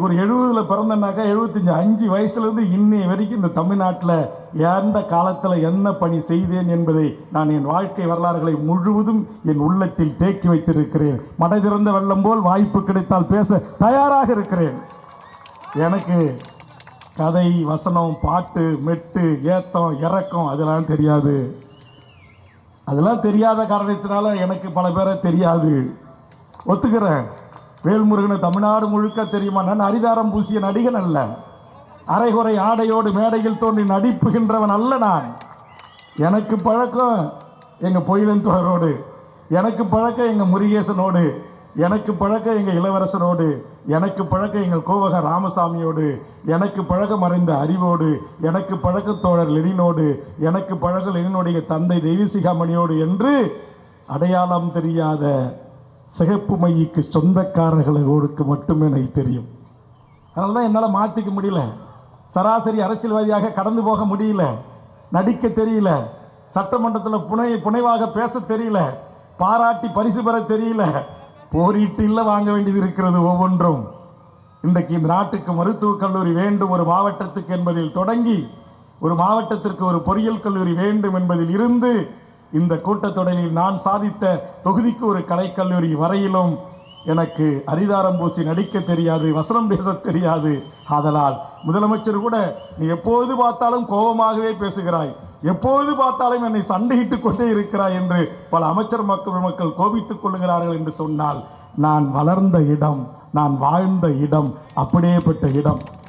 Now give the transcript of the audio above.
எனக்கு ஒரு எழுபதுல பிறந்தனாக்கா எழுபத்தஞ்சு அஞ்சு வயசுலேருந்து இன்னைய வரைக்கும் இந்த தமிழ்நாட்டில் எந்த காலத்தில் என்ன பணி செய்தேன் என்பதை நான் என் வாழ்க்கை வரலாறுகளை முழுவதும் என் உள்ளத்தில் தேக்கி வைத்திருக்கிறேன். மடை திறந்த வெள்ளம் போல் வாய்ப்பு கிடைத்தால் பேச தயாராக இருக்கிறேன். எனக்கு கதை வசனம் பாட்டு மெட்டு ஏத்தம் இறக்கம் அதெல்லாம் தெரியாது. அதெல்லாம் தெரியாத காரணத்தினால எனக்கு பல பேரை தெரியாது. ஒத்துக்கிறேன். வேல்முருகனை தமிழ்நாடு முழுக்க தெரியுமா? நான் அரிதாரம் பூசிய நடிகன் அல்ல. அரைகுறை ஆடையோடு மேடையில் தோன்றி நடிப்புகின்றவன் அல்ல நான். எனக்கு பழக்கம் எங்கள் பொயிலன் தொடரோடு எனக்கு பழக்கம் எங்கள் முருகேசனோடு. எனக்கு பழக்கம் எங்கள் இளவரசனோடு. எனக்கு பழக்கம் எங்கள் கோவக ராமசாமியோடு. எனக்கு பழக்கம் மறைந்த அறிவோடு. எனக்கு பழக்க தோழர் லெனினோடு. எனக்கு பழக்கம் லெனினுடைய தந்தை தெய்வசிகாமணியோடு என்று அடையாளம் தெரியாத சிகப்பு மைக்கு சொந்தக்காரர்களுக்கு மட்டுமே எனக்கு தெரியும். அதனால தான் என்னால் மாற்றிக்க முடியல. சராசரி அரசியல்வாதியாக கடந்து போக முடியல. நடிக்க தெரியல. சட்டமன்றத்தில் புனை புனைவாக பேச தெரியல. பாராட்டி பரிசு பெற தெரியல. போரிட்டு இல்லை வாங்க வேண்டியது இருக்கிறது ஒவ்வொன்றும். இன்றைக்கு இந்த நாட்டுக்கு மருத்துவக் கல்லூரி வேண்டும் ஒரு மாவட்டத்துக்கு என்பதில் தொடங்கி ஒரு மாவட்டத்திற்கு ஒரு பொறியியல் கல்லூரி வேண்டும் என்பதில் இருந்து இந்த கூட்டத்தொடரில் நான் சாதித்த தொகுதிக்கு ஒரு கலைக்கல்லூரி வரையிலும் எனக்கு அரிதாரம் பூசி நடிக்க தெரியாது வசனம் பேச தெரியாது. ஆதலால் முதலமைச்சர் கூட நீ எப்போது பார்த்தாலும் கோபமாகவே பேசுகிறாய். எப்போது பார்த்தாலும் என்னை சண்டையிட்டுக் கொண்டே இருக்கிறாய் என்று பல அமைச்சர் மக்கள் மக்கள் கோபித்துக் கொள்ளுகிறார்கள் என்று சொன்னால் நான் வளர்ந்த இடம் நான் வாழ்ந்த இடம் அப்படியேப்பட்ட இடம்